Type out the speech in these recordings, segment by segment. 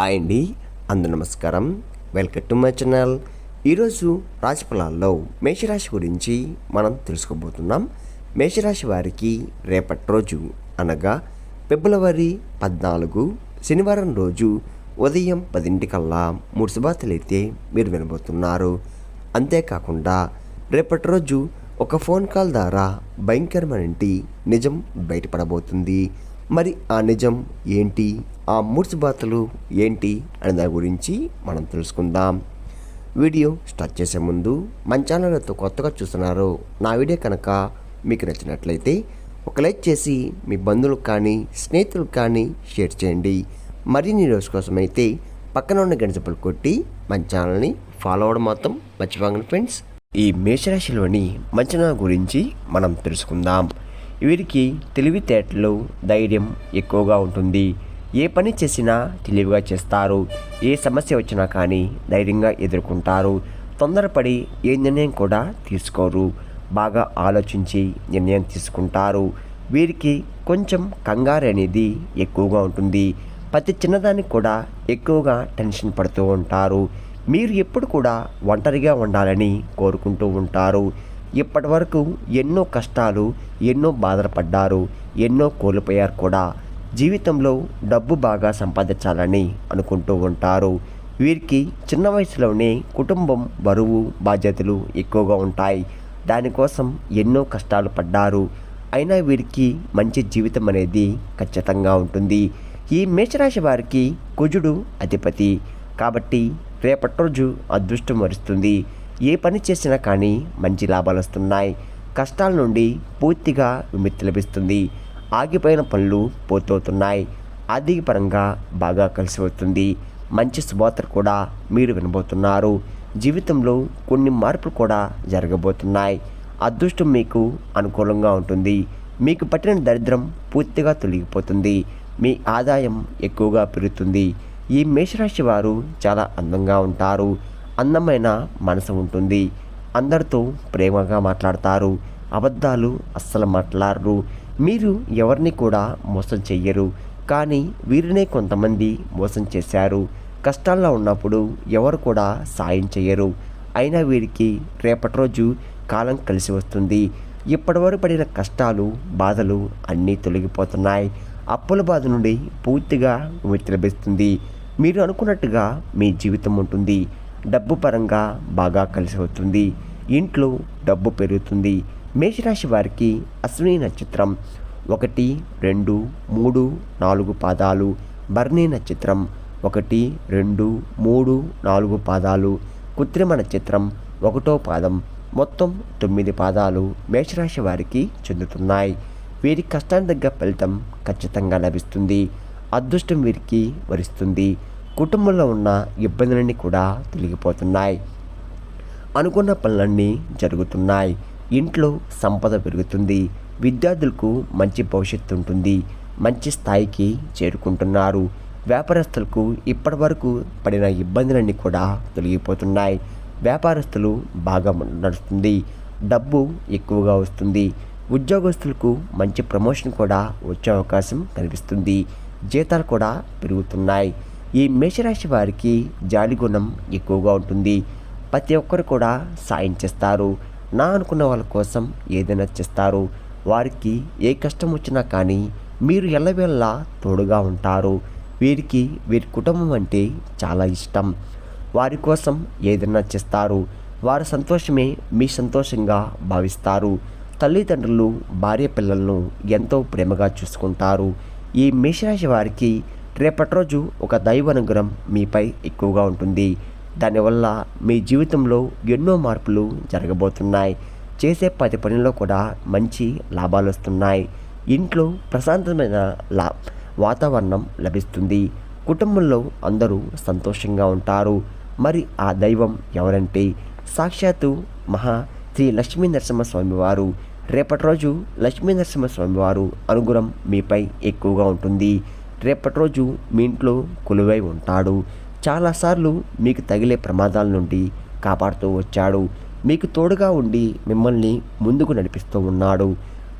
Hi అండి అందు నమస్కారం. వెల్కమ్ టు మై ఛానల్ ఈరోజు రాశి ఫలాల్లో మేషరాశి గురించి మనం తెలుసుకోబోతున్నాం. మేషరాశి వారికి రేపటి రోజు అనగా ఫిబ్రవరి పద్నాలుగు శనివారం రోజు ఉదయం పదింటికల్లా మూడు శుభార్తలైతే మీరు వినబోతున్నారు. అంతేకాకుండా రేపటి రోజు ఒక ఫోన్ కాల్ ద్వారా భయంకరమైన నిజం బయటపడబోతుంది. మరి ఆ నిజం ఏంటి? ఆ మూర్చిబాతలు ఏంటి? అనే దాని గురించి మనం తెలుసుకుందాం. వీడియో స్టార్ట్ చేసే ముందు మన ఛానల్తో కొత్తగా చూస్తున్నారు. నా వీడియో కనుక మీకు నచ్చినట్లయితే ఒక లైక్ చేసి మీ బంధువులకు కానీ స్నేహితులకు కానీ షేర్ చేయండి. మరిన్ని న్యూస్ కోసం అయితే పక్కన ఉన్న గణితపులు కొట్టి మన ఛానల్ని ఫాలో అవ్వడం మాత్రం మర్చిపోకండి ఫ్రెండ్స్. ఈ మేషరాశిలోని మంచనా గురించి మనం తెలుసుకుందాం. వీరికి తెలివితేటలు ధైర్యం ఎక్కువగా ఉంటుంది. ఏ పని చేసినా తెలివిగా చేస్తారు. ఏ సమస్య వచ్చినా కానీ ధైర్యంగా ఎదుర్కొంటారు. తొందరపడి ఏ నిర్ణయం కూడా తీసుకోరు. బాగా ఆలోచించి నిర్ణయం తీసుకుంటారు. వీరికి కొంచెం కంగారు అనేది ఎక్కువగా ఉంటుంది. ప్రతి చిన్నదానికి కూడా ఎక్కువగా టెన్షన్ పడుతూ ఉంటారు. మీరు ఎప్పుడు కూడా ఒంటరిగా ఉండాలని కోరుకుంటూ ఉంటారు. ఇప్పటి వరకు ఎన్నో కష్టాలు ఎన్నో బాధలు పడ్డారు ఎన్నో కోల్పోయారు కూడా. జీవితంలో డబ్బు బాగా సంపాదించాలని అనుకుంటూ ఉంటారు. వీరికి చిన్న వయసులోనే కుటుంబం బరువు బాధ్యతలు ఎక్కువగా ఉంటాయి. దానికోసం ఎన్నో కష్టాలు పడ్డారు. అయినా వీరికి మంచి జీవితం అనేది ఖచ్చితంగా ఉంటుంది. ఈ మేషరాశి వారికి కుజుడు అధిపతి. కాబట్టి రేపటి రోజు అదృష్టం వరుస్తుంది. ఏ పని చేసినా కానీ మంచి లాభాలు వస్తున్నాయి. కష్టాల నుండి పూర్తిగా విముక్తి లభిస్తుంది. ఆగిపోయిన పనులు పూర్తవుతున్నాయి. ఆర్థిక పరంగా బాగా కలిసి వస్తుంది. మంచి శుభార్త కూడా మీరు వినబోతున్నారు. జీవితంలో కొన్ని మార్పులు కూడా జరగబోతున్నాయి. అదృష్టం మీకు అనుకూలంగా ఉంటుంది. మీకు పట్టిన దరిద్రం పూర్తిగా తొలగిపోతుంది. మీ ఆదాయం ఎక్కువగా పెరుగుతుంది. ఈ మేషరాశి వారు చాలా అందంగా ఉంటారు. అందమైన మనసు ఉంటుంది. అందరితో ప్రేమగా మాట్లాడతారు. అబద్ధాలు అస్సలు మాట్లాడరు. మీరు ఎవరిని కూడా మోసం చెయ్యరు. కానీ వీరినే కొంతమంది మోసం చేశారు. కష్టాల్లో ఉన్నప్పుడు ఎవరు కూడా సాయం చేయరు అయినా వీరికి రేపటి రోజు కాలం కలిసి వస్తుంది. ఇప్పటివరకు పడిన కష్టాలు బాధలు అన్నీ తొలగిపోతున్నాయి. అప్పుల బాధ నుండి పూర్తిగా విముక్తి లభిస్తుంది. మీరు అనుకున్నట్టుగా మీ జీవితం ఉంటుంది. డబ్బు పరంగా బాగా కలిసి వస్తుంది ఇంట్లో డబ్బు పెరుగుతుంది. మేషరాశి వారికి అశ్విని నక్షత్రం ఒకటి రెండు మూడు నాలుగు పాదాలు. భరణి నక్షత్రం ఒకటి రెండు మూడు నాలుగు పాదాలు. కృత్రిమ నక్షత్రం ఒకటో పాదం. మొత్తం తొమ్మిది పాదాలు మేషరాశి వారికి చెందుతున్నాయి. వీరి కష్టానికి తగ్గ ఫలితం ఖచ్చితంగా లభిస్తుంది. అదృష్టం వీరికి వరిస్తుంది. కుటుంబంలో ఉన్న ఇబ్బందులన్నీ కూడా తొలగిపోతున్నాయి. అనుకున్న పనులన్నీ జరుగుతున్నాయి. ఇంట్లో సంపద పెరుగుతుంది. విద్యార్థులకు మంచి భవిష్యత్తు ఉంటుంది. మంచి స్థాయికి చేరుకుంటున్నారు. వ్యాపారస్తులకు ఇప్పటివరకు పడిన ఇబ్బందులన్నీ కూడా తొలగిపోతున్నాయి. వ్యాపారస్తులు బాగా నడుస్తుంది. డబ్బు ఎక్కువగా వస్తుంది. ఉద్యోగస్తులకు మంచి ప్రమోషన్ కూడా వచ్చే అవకాశం కనిపిస్తుంది. జీతాలు కూడా పెరుగుతున్నాయి. ఈ మేషరాశి వారికి జాలి గుణం ఎక్కువగా ఉంటుంది. ప్రతి ఒక్కరు కూడా సాయం చేస్తారు. నా అనుకున్న వాళ్ళ కోసం ఏదైనా చేస్తారు. వారికి ఏ కష్టం వచ్చినా కానీ మీరు ఎల్లవేళలా తోడుగా ఉంటారు. వీరికి వీరి కుటుంబం అంటే చాలా ఇష్టం. వారి కోసం ఏదైనా చేస్తారు. వారి సంతోషమే మీ సంతోషంగా భావిస్తారు. తల్లిదండ్రులు భార్య పిల్లలను ఎంతో ప్రేమగా చూసుకుంటారు. ఈ మేషరాశి వారికి రేపటి రోజు ఒక దైవ అనుగ్రహం మీపై ఎక్కువగా ఉంటుంది. దానివల్ల మీ జీవితంలో ఎన్నో మార్పులు జరగబోతున్నాయి. చేసే పది పనుల్లో కూడా మంచి లాభాలు వస్తున్నాయి. ఇంట్లో ప్రశాంతమైన లా వాతావరణం లభిస్తుంది. కుటుంబంలో అందరూ సంతోషంగా ఉంటారు. మరి ఆ దైవం ఎవరంటే? సాక్షాత్తు మహా శ్రీ లక్ష్మీ నరసింహస్వామి వారు. రేపటి రోజు లక్ష్మీ నరసింహస్వామి వారు అనుగ్రహం మీపై ఎక్కువగా ఉంటుంది. రేపటి రోజు మీ ఇంట్లో కొలువై ఉంటాడు. చాలాసార్లు మీకు తగిలే ప్రమాదాల నుండి కాపాడుతూ వచ్చాడు. మీకు తోడుగా ఉండి మిమ్మల్ని ముందుకు నడిపిస్తూ ఉన్నాడు.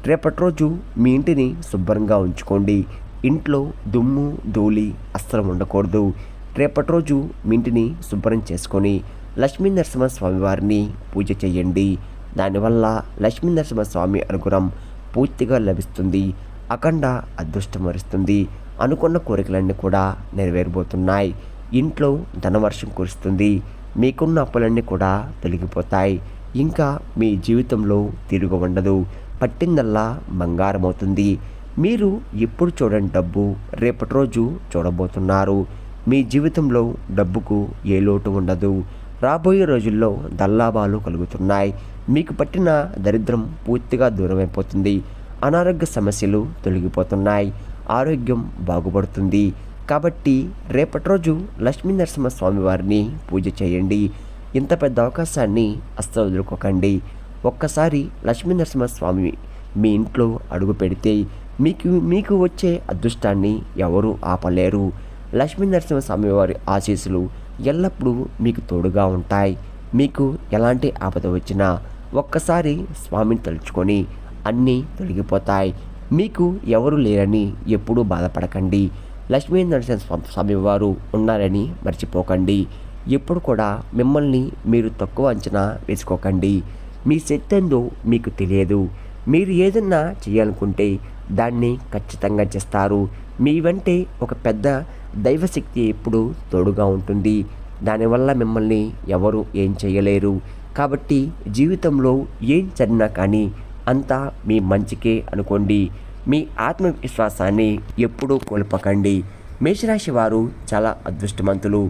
రేపటి రోజు మీ ఇంటిని శుభ్రంగా ఉంచుకోండి. ఇంట్లో దుమ్ము ధూళి అస్సలు ఉండకూడదు. రేపటి రోజు మీ ఇంటిని శుభ్రం చేసుకొని లక్ష్మీ నరసింహస్వామి వారిని పూజ చేయండి. దానివల్ల లక్ష్మీ నరసింహస్వామి అనుగ్రహం పూర్తిగా లభిస్తుంది. అఖండ అదృష్టం వరిస్తుంది. అనుకున్న కోరికలన్నీ కూడా నెరవేరబోతున్నాయి. ఇంట్లో ధనవర్షం కురుస్తుంది. మీకున్న అప్పులన్నీ కూడా తొలగిపోతాయి. ఇంకా మీ జీవితంలో తిరుగు ఉండదు. పట్టిందల్లా బంగారం అవుతుంది మీరు ఎప్పుడు చూడని డబ్బు రేపటి రోజు చూడబోతున్నారు. మీ జీవితంలో డబ్బుకు ఏ లోటు ఉండదు. రాబోయే రోజుల్లో దల్లాభాలు కలుగుతున్నాయి. మీకు పట్టిన దరిద్రం పూర్తిగా దూరమైపోతుంది. అనారోగ్య సమస్యలు తొలగిపోతున్నాయి. ఆరోగ్యం బాగుపడుతుంది. కాబట్టి రేపటి రోజు లక్ష్మీ నరసింహస్వామి వారిని పూజ చేయండి. ఇంత పెద్ద అవకాశాన్ని అస్సలు వదులుకోకండి. ఒక్కసారి లక్ష్మీ నరసింహస్వామి మీ ఇంట్లో అడుగు పెడితే మీకు మీకు వచ్చే అదృష్టాన్ని ఎవరూ ఆపలేరు. లక్ష్మీ నరసింహస్వామి వారి ఆశీస్సులు ఎల్లప్పుడూ మీకు తోడుగా ఉంటాయి. మీకు ఎలాంటి ఆపద వచ్చినా ఒక్కసారి స్వామిని తలుచుకొని అన్నీ తొలగిపోతాయి. మీకు ఎవరు లేరని ఎప్పుడూ బాధపడకండి. లక్ష్మీ నరసింహ స్వామి వారు ఉన్నారని మర్చిపోకండి. ఎప్పుడు కూడా మిమ్మల్ని మీరు తక్కువ అంచనా వేసుకోకండి. మీ శక్తి ఎందు మీకు తెలియదు. మీరు ఏదన్నా చేయాలనుకుంటే దాన్ని ఖచ్చితంగా చేస్తారు. మీ వెంటే ఒక పెద్ద దైవశక్తి ఎప్పుడు తోడుగా ఉంటుంది. దానివల్ల మిమ్మల్ని ఎవరు ఏం చేయలేరు. కాబట్టి జీవితంలో ఏం చదివినా కానీ అంతా మీ మంచికే అనుకోండి. మీ ఆత్మవిశ్వాసాన్ని ఎప్పుడూ కోల్పకండి. మేషరాశి వారు చాలా అదృష్టవంతులు.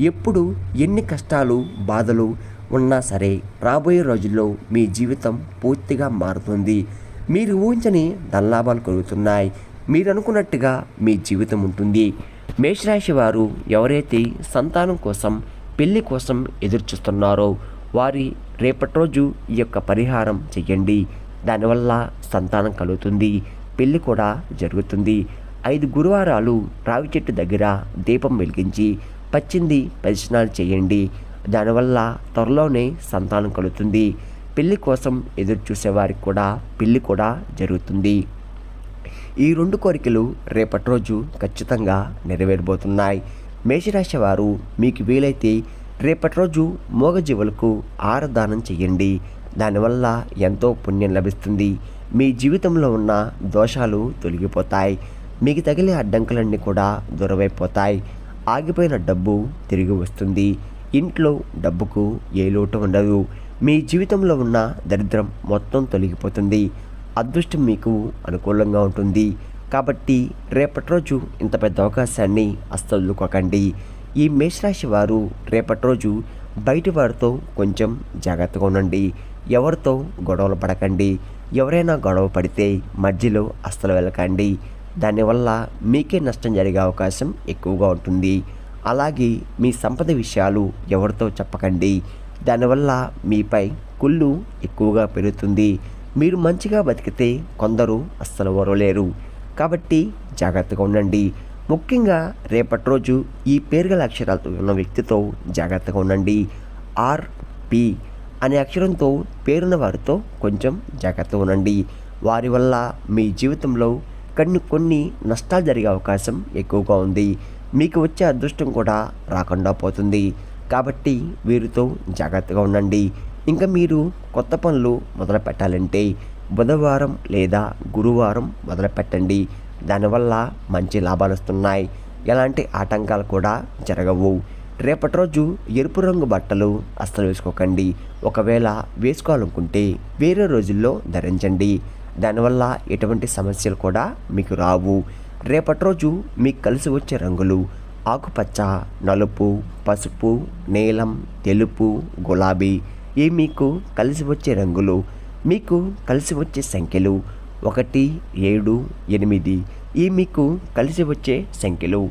ఎప్పుడు ఎన్ని కష్టాలు బాధలు ఉన్నా సరే రాబోయే రోజుల్లో మీ జీవితం పూర్తిగా మారుతుంది. మీరు ఊహించని ధనలాభాలు కలుగుతున్నాయి. మీరు అనుకున్నట్టుగా మీ జీవితం ఉంటుంది. మేషరాశి వారు ఎవరైతే సంతానం కోసం పెళ్ళి కోసం ఎదురు చూస్తున్నారో వారి రేపటి రోజు ఈ యొక్క పరిహారం చెయ్యండి. దానివల్ల సంతానం కలుగుతుంది పెళ్ళి కూడా జరుగుతుంది. ఐదు గురువారాలు రావి చెట్టు దగ్గర దీపం వెలిగించి పచ్చింది ప్రదర్శనాలు చేయండి. దానివల్ల త్వరలోనే సంతానం కలుగుతుంది. పెళ్ళి కోసం ఎదురు చూసేవారికి కూడా పెళ్ళి కూడా జరుగుతుంది. ఈ రెండు కోరికలు రేపటి రోజు ఖచ్చితంగా నెరవేరబోతున్నాయి. మేషరాశి వారు మీకు వీలైతే రేపటి రోజు మూగజీవులకు ఆరదానం చేయండి. దానివల్ల ఎంతో పుణ్యం లభిస్తుంది. మీ జీవితంలో ఉన్న దోషాలు తొలగిపోతాయి. మీకు తగిలే అడ్డంకులన్నీ కూడా దూరమైపోతాయి. ఆగిపోయిన డబ్బు తిరిగి వస్తుంది. ఇంట్లో డబ్బుకు ఏ లోటు ఉండదు. మీ జీవితంలో ఉన్న దరిద్రం మొత్తం తొలగిపోతుంది. అదృష్టం మీకు అనుకూలంగా ఉంటుంది. కాబట్టి రేపటి రోజు ఇంత పెద్ద అవకాశాన్ని అస్తలుకోకండి ఈ మేషరాశి వారు రేపటి రోజు బయటి వారితో కొంచెం జాగ్రత్తగా ఉండండి. ఎవరితో గొడవలు పడకండి. ఎవరైనా గొడవ పడితే మధ్యలో అస్సలు వెళ్ళకండి. దానివల్ల మీకే నష్టం జరిగే అవకాశం ఎక్కువగా ఉంటుంది. అలాగే మీ సంపద విషయాలు ఎవరితో చెప్పకండి. దానివల్ల మీపై కుళ్ళు ఎక్కువగా పెరుగుతుంది. మీరు మంచిగా బతికితే కొందరు అస్సలు ఓరలేరు. కాబట్టి జాగ్రత్తగా ఉండండి. ముఖ్యంగా రేపటి రోజు ఈ పేరుగల అక్షరాలతో ఉన్న వ్యక్తితో జాగ్రత్తగా ఉండండి. ఆర్పి అనే అక్షరంతో పేరున్న వారితో కొంచెం జాగ్రత్తగా ఉండండి. వారి వల్ల మీ జీవితంలో కొన్ని కొన్ని నష్టాలు జరిగే అవకాశం ఎక్కువగా ఉంది. మీకు వచ్చే అదృష్టం కూడా రాకుండా పోతుంది. కాబట్టి వీరితో జాగ్రత్తగా ఉండండి. ఇంకా మీరు కొత్త పనులు మొదలు పెట్టాలంటే బుధవారం లేదా గురువారం మొదలు పెట్టండి దానివల్ల మంచి లాభాలు వస్తున్నాయి. ఎలాంటి ఆటంకాలు కూడా జరగవు. రేపటి రోజు ఎరుపు రంగు బట్టలు అస్సలు వేసుకోకండి. ఒకవేళ వేసుకోవాలనుకుంటే వేరే రోజుల్లో ధరించండి. దానివల్ల ఎటువంటి సమస్యలు కూడా మీకు రావు. రేపటి రోజు మీకు కలిసి వచ్చే రంగులు ఆకుపచ్చ నలుపు పసుపు నీలం తెలుపు గులాబీ ఈ మీకు కలిసి వచ్చే రంగులు మీకు కలిసి వచ్చే సంఖ్యలు ఒకటి ఏడు ఎనిమిది ఈ మీకు కలిసి వచ్చే సంఖ్యలు.